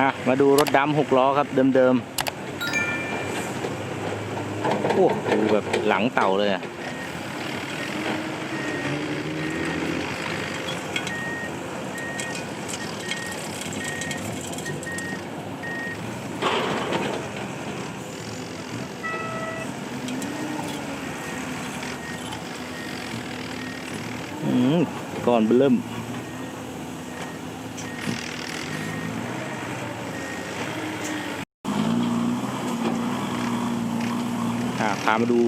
อะ มาดูรถดำหกล้อครับ เดิมๆโอ้ดูแบบหลังเต่าเลยอะอืมก่อนเบิ่ม พามาดู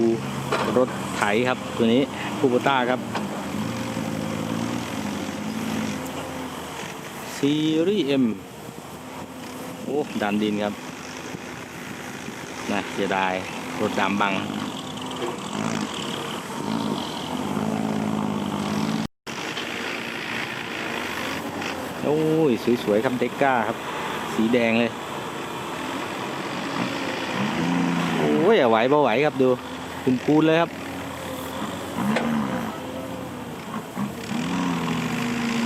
รถไถครับตัวนี้คูโบต้าครับ ซีรีส์เอ็มโอ้ดันดินครับนะเสียดายรถดำบัง โอ้ย สวย ๆ ครับเด็กก้าครับ สีแดงเลย โอ้ยไหวบ่ไหวครับดูคุณคูนเลยครับ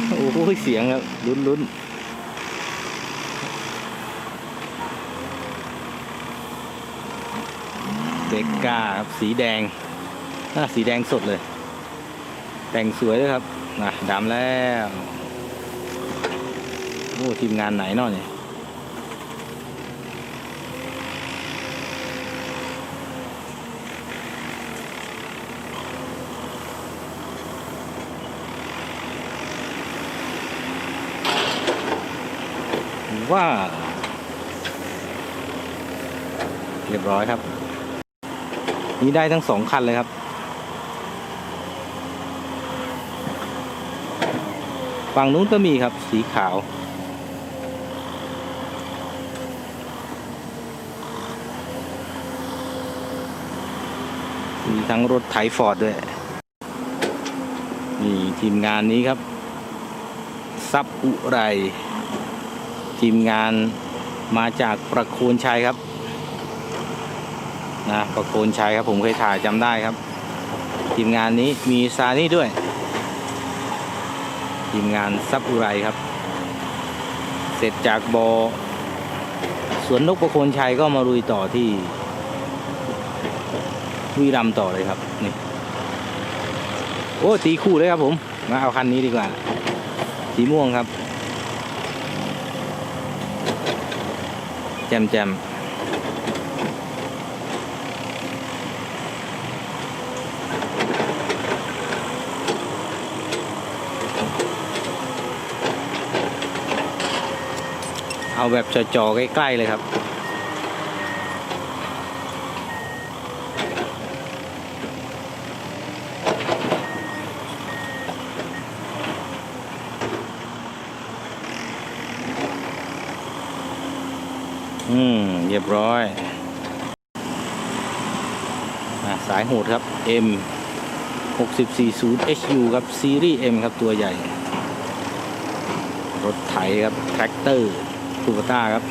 โอ้ยเสียงครับลุ้นลุ้นเด็กกาครับสีแดงน่าสีแดงสดเลย แต่งสวยด้วยครับนะดำแล้ว โอ้ทีมงานไหนเนาะเนี่ย ว่า เรียบร้อยครับ นี่ได้ทั้งสองคันเลยครับ ฝั่งนู้นก็มีครับสีขาวมีทั้งรถไถฟอร์ดด้วย นี่ทีมงานนี้ครับ ซับอุไร ทีมงานมาจากประโคนชัยครับนะประโคนชัยครับผมเคยถ่ายจำได้ครับ ทีมงานนี้มีซานี่ด้วย ทีมงานซับอุไรครับ เสร็จจากบอสวนนกประโคนชัยก็มาลุยต่อที่วีรัมต่อเลยครับนี่โอ้ตีคู่เลยครับผมมาเอาคันนี้ดีกว่าสีม่วงครับ จมแจมเอาแบบจ่อๆใกล้ ๆ เลยครับ อืม เรียบร้อยอสายโหดครับ M 6040 HU ครับ ซีรีส์ M ครับ ตัวใหญ่ รถไถครับ แทรกเตอร์คูปต้าครับ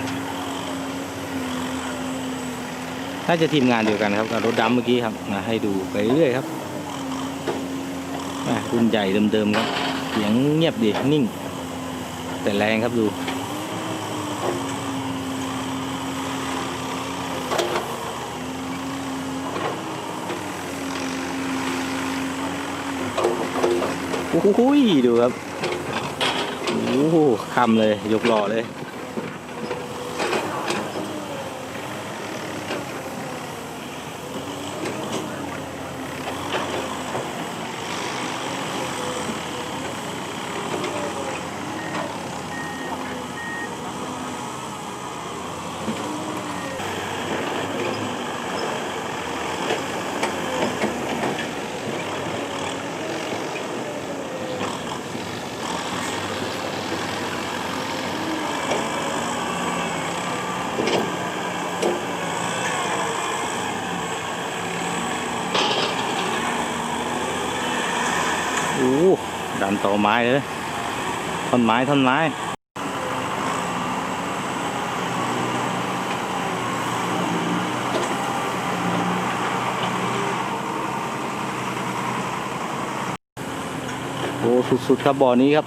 น่าจะทีมงานเดียวกันครับกับรถดำเมื่อกี้ครับมาให้ดูไปเรื่อยครับรุ่นใหญ่เดิมๆครับเสียงเงียบดีนิ่ง แต่แรงครับดู โอ้โหดูครับโอ้โหคำเลยยกหล่อเลย โอ้โห ตอไม้เลยท่อนไม้ท่อนไม้โอ้สุดๆครับบ่อนี้ครับ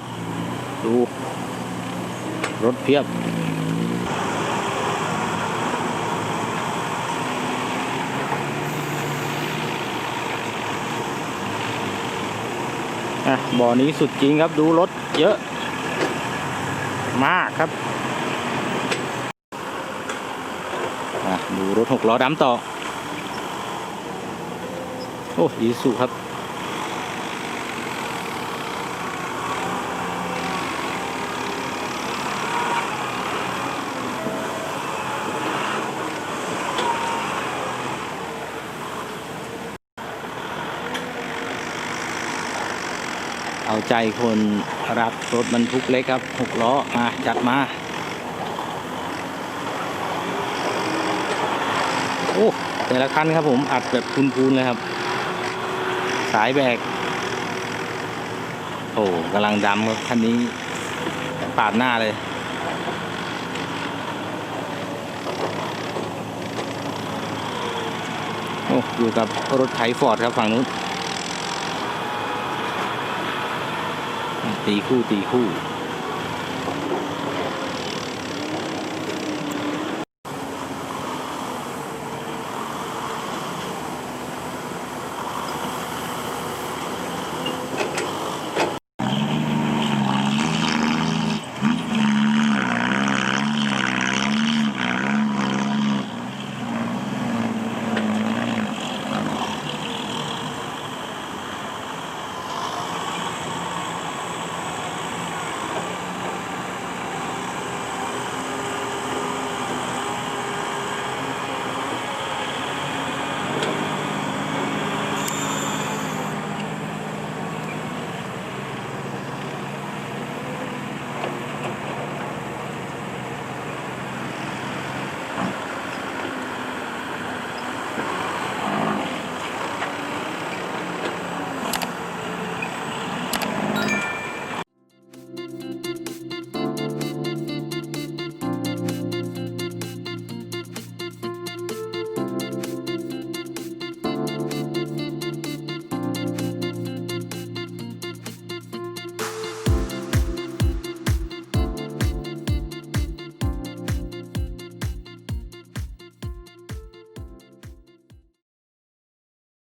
ดู รถเพียบ อะบ่อนี้สุดจริงครับดูรถเยอะมากครับอะดูรถหกล้อดำต่อ โอ้ยีสุครับ ใจคนรักรถบรรทุกเล็กครับหกล้อมาจัดมา โอ้แต่ละคันครับผมอัดแบบพูนๆเลยครับ สายแบก โอ้กำลังดำครับคันนี้ปาดหน้าเลยโอ้อยู่กับรถไถฟอร์ดครับฝั่งนู้น ตีคู่ตีคู่